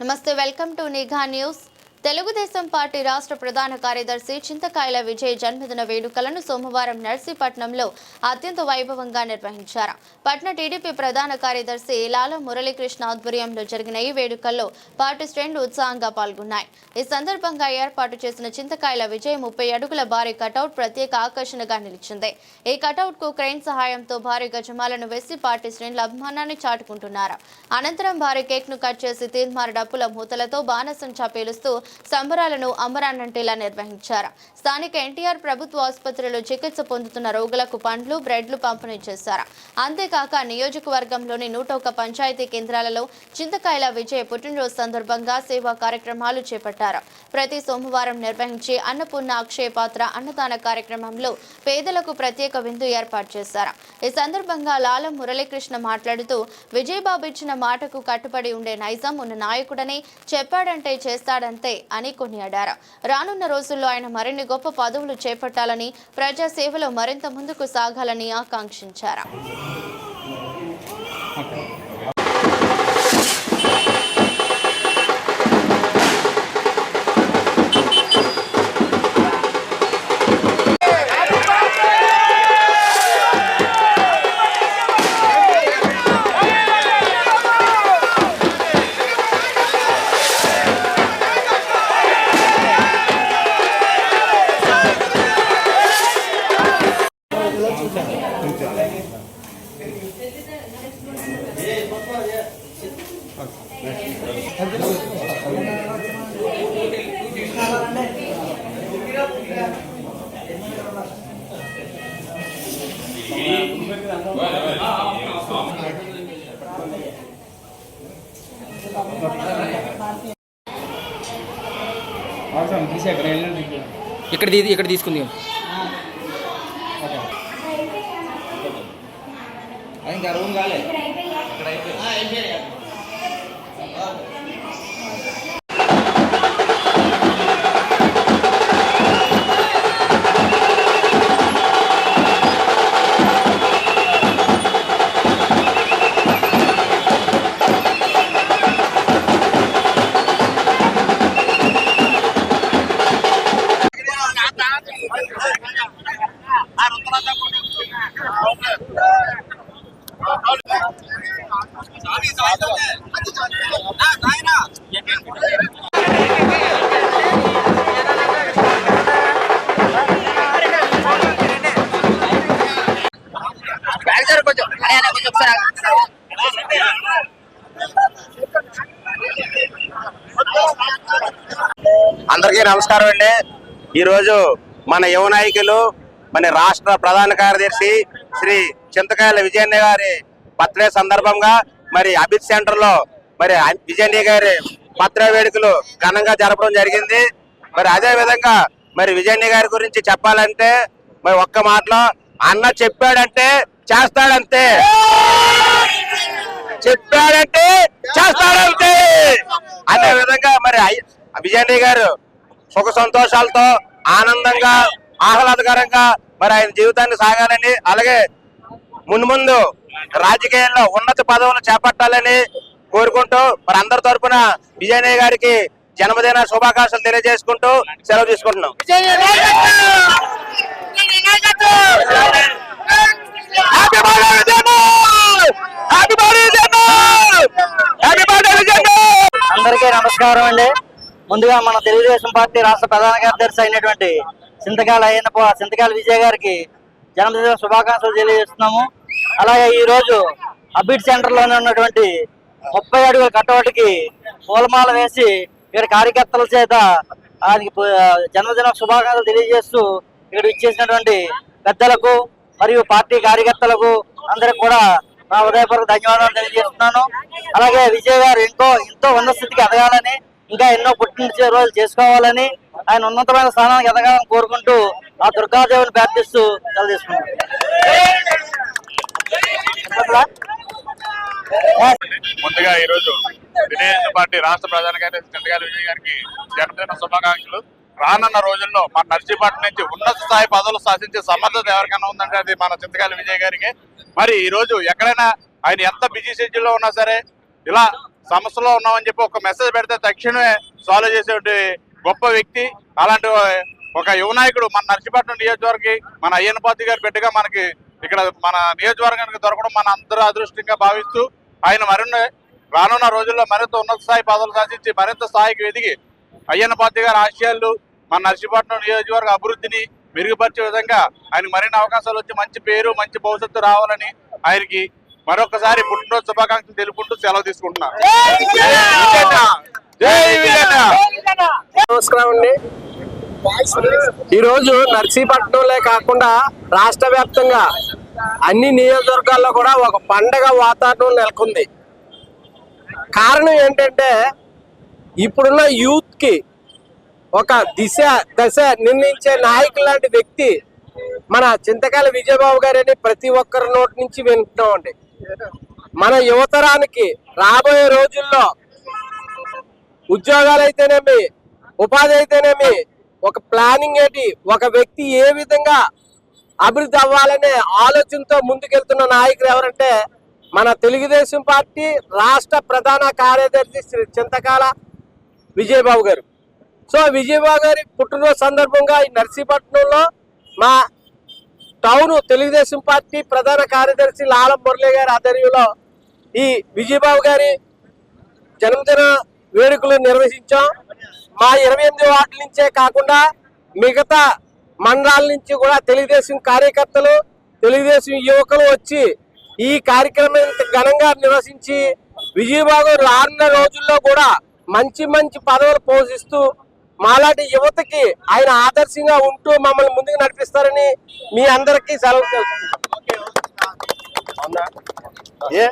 నమస్తే welcome to నిఘా news Telugu Desam party రాష్ట్ర ప్రధాన కార్యదర్శి చింతకాయల విజయ్ జన్మదిన వేడుకలను సోమవారం నర్సీపట్నంలో అత్యంత వైభవంగా నిర్వహించారు. పట్న టీడీపీ ప్రధాన కార్యదర్శి లాల మురళీకృష్ణ ఆధ్వర్యంలో జరిగిన ఈ వేడుకల్లో పార్టీ శ్రేణులు ఉత్సాహంగా పాల్గొన్నాయి. ఈ సందర్భంగా ఏర్పాటు చేసిన చింతకాయల విజయ్ ముప్పై అడుగుల భారీ కటౌట్ ప్రత్యేక ఆకర్షణగా నిలిచింది. ఈ కటౌట్కు క్రెయిన్ సహాయంతో భారీ గజమాలను వేసి పార్టీ శ్రేణులు అభిమానాన్ని చాటుకుంటున్నారు. అనంతరం భారీ కేక్ను కట్ చేసి తీన్మార్ డప్పుల మూతలతో బాణసంచా పేలుస్తూ సంబరాలను అమరానంటిలా నిర్వహించారు. స్థానిక ఎన్టీఆర్ ప్రభుత్వ ఆసుపత్రిలో చికిత్స పొందుతున్న రోగులకు పండ్లు బ్రెడ్లు పంపిణీ చేశారు. అంతేకాక నియోజకవర్గంలోని నూట ఒక పంచాయతీ కేంద్రాలలో చింతకాయల విజయ్ పుట్టినరోజు సందర్భంగా సేవా కార్యక్రమాలు చేపట్టారు. ప్రతి సోమవారం నిర్వహించే అన్నపూర్ణ అక్షయ పాత్ర అన్నదాన కార్యక్రమంలో పేదలకు ప్రత్యేక విందు ఏర్పాటు చేశారు. ఈ సందర్భంగా లాలం మురళీకృష్ణ మాట్లాడుతూ విజయబాబు ఇచ్చిన మాటకు కట్టుబడి ఉండే నైజం ఉన్న నాయకుడని చెప్పాడంటే చేస్తాడంతే. అని కొనియాడారు. రానున్న రోజుల్లో ఆయన మరిన్ని గొప్ప పదవులు చేపట్టాలని ప్రజా సేవలో మరింత ముందుకు సాగాలని ఆకాంక్షించారు. అవసరం ఇక్కడ తీసుకుంది. ఇంకా ఇక్కడ తీ ఇక్కడ తీసుకుంది అది ఇంకా అందరికీ నమస్కారం అండి. ఈరోజు మన యువ నాయకులు మన రాష్ట్ర ప్రధాన కార్యదర్శి శ్రీ చింతకాయల విజయన్న గారి బర్త్డే సందర్భంగా మరి అభిత్ సెంటర్లో మరి విజయన్న గారి బర్త్డే వేడుకలు ఘనంగా జరపడం జరిగింది. మరి అదే విధంగా మరి విజయన్న గారి గురించి చెప్పాలంటే మరి ఒక్క మాటలో అన్న చెప్పాడంటే చేస్తాడంతే. చెప్పాడంటే చేస్తాడంతే. అదే విధంగా మరి అయ్య- విజయన్న గారు సుఖ సంతోషాలతో ఆనందంగా ఆహ్లాదకరంగా మరి ఆయన జీవితాన్ని సాగాలని అలాగే ముందు ముందు రాజకీయాల్లో ఉన్నత పదవులు చేపట్టాలని కోరుకుంటూ మరి అందరి తరపున విజయనయ్య గారికి జన్మదిన శుభాకాంక్షలు తెలియజేసుకుంటూ సెలవు తీసుకుంటున్నాం! అందరికీ నమస్కారం అండి. ముందుగా మన తెలుగుదేశం పార్టీ రాష్ట్ర ప్రధాన కార్యదర్శి అయినటువంటి సింతకాల అయిన సింతకాల విజయ్ గారికి జన్మదిన శుభాకాంక్షలు తెలియజేస్తున్నాము. అలాగే ఈ రోజు అబిడ్ సెంటర్లోనే ఉన్నటువంటి ముప్పై అడుగుల కట్టవటికి పూలమాల వేసి ఇక్కడ కార్యకర్తల చేత ఆయనకి జన్మదిన శుభాకాంక్షలు తెలియజేస్తూ ఇక్కడ ఇచ్చేసినటువంటి పెద్దలకు మరియు పార్టీ కార్యకర్తలకు అందరికి కూడా నా ఉదయపూర్వక ధన్యవాదాలు తెలియజేస్తున్నాను. అలాగే విజయ్ గారు ఇంకో ఎంతో ఉన్నత స్థితికి ఎదగాలని ఇంకా ఎన్నో పుట్టిన రోజులు చేసుకోవాలని ఆయన ఉన్నతమైన స్థానానికి ఎదగాలని కోరుకుంటూ ఆ దుర్గాదేవిని ప్రార్థిస్తూ తెలియజేసుకున్నాను ముందుగా ఈ రోజు తెలుగుదేశం పార్టీ రాష్ట్ర ప్రధాన కార్యదర్శి చంద్రగారి విజయ్ గారికి జన్మదిన శుభాకాంక్షలు. రానున్న రోజుల్లో మన నర్సీపట్నం నుంచి ఉన్నత స్థాయి పదవులు శాసించే సమర్థత ఎవరికైనా ఉందంటే అది మన చింతకాయల విజయ్ గారికి. మరి ఈ రోజు ఎక్కడైనా ఆయన ఎంత బిజీ షెడ్యూల్లో ఉన్నా సరే ఇలా సమస్యలో ఉన్నామని చెప్పి ఒక మెసేజ్ పెడితే తక్షణమే సాల్వ్ చేసే గొప్ప వ్యక్తి. అలాంటి ఒక యువనాయకుడు మన నర్సీపట్నం నియోజకవర్గం మన అయ్యన్నపాతి గారి బిడ్డగా మనకి ఇక్కడ మన నియోజకవర్గానికి దొరకడం మన అందరూ అదృష్టంగా భావిస్తూ ఆయన మరిన్ని రానున్న రోజుల్లో మరింత ఉన్నత స్థాయి పదవులు సాధించి మరింత స్థాయికి ఎదిగి అయ్యన్నపాతి గారి ఆశయాలు మన నర్సీపట్నం నియోజకవర్గ అభివృద్ధిని మెరుగుపరిచే విధంగా ఆయన మరిన్ని అవకాశాలు వచ్చి మంచి పేరు మంచి భవిష్యత్తు రావాలని ఆయనకి మరొకసారి పుట్టినరోజు శుభాకాంక్షలు తెలుపుకుంటూ సెలవు తీసుకుంటున్నా. నమస్కారం అండి. ఈరోజు నర్సీపట్నంలో కాకుండా రాష్ట్ర వ్యాప్తంగా అన్ని నియోజకవర్గాల్లో కూడా ఒక పండగ వాతావరణం నెలకొంది. కారణం ఏంటంటే ఇప్పుడున్న యూత్కి ఒక దిశ దశ నిర్ణయించే నాయకులు లాంటి వ్యక్తి మన చింతకాల విజయబాబు గారని ప్రతి ఒక్కరి నోటి నుంచి వింటున్నామండి. మన యువతరానికి రాబోయే రోజుల్లో ఉద్యోగాలు అయితేనేమి ఉపాధి అయితేనేమి ఒక ప్లానింగ్ ఏంటి ఒక వ్యక్తి ఏ విధంగా అభివృద్ధి అవ్వాలనే ఆలోచనతో ముందుకెళ్తున్న నాయకులు ఎవరంటే మన తెలుగుదేశం పార్టీ రాష్ట్ర ప్రధాన కార్యదర్శి శ్రీ చింతకాల విజయబాబు గారు. సో విజయబాబు గారి పుట్టినరోజు సందర్భంగా ఈ నర్సీపట్నంలో మా టౌన్ తెలుగుదేశం పార్టీ ప్రధాన కార్యదర్శి లాలం మురళి గారి ఆధ్వర్యంలో ఈ విజయబాబు గారి జన్మదిన వేడుకలు నిర్వహించాం. మా ఇరవై ఎనిమిది వార్డుల నుంచే కాకుండా మిగతా మండలాల నుంచి కూడా తెలుగుదేశం కార్యకర్తలు తెలుగుదేశం యువకులు వచ్చి ఈ కార్యక్రమం ఘనంగా నిర్వహించి విజయబాబు రానున్న రోజుల్లో కూడా మంచి మంచి పదవులు పోషిస్తూ మాలాంటి యువతకి ఆయన ఆదర్శంగా ఉంటూ మమ్మల్ని ముందుకు నడిపిస్తారని మీ అందరికీ సెలవు తెలుసు. ఏ?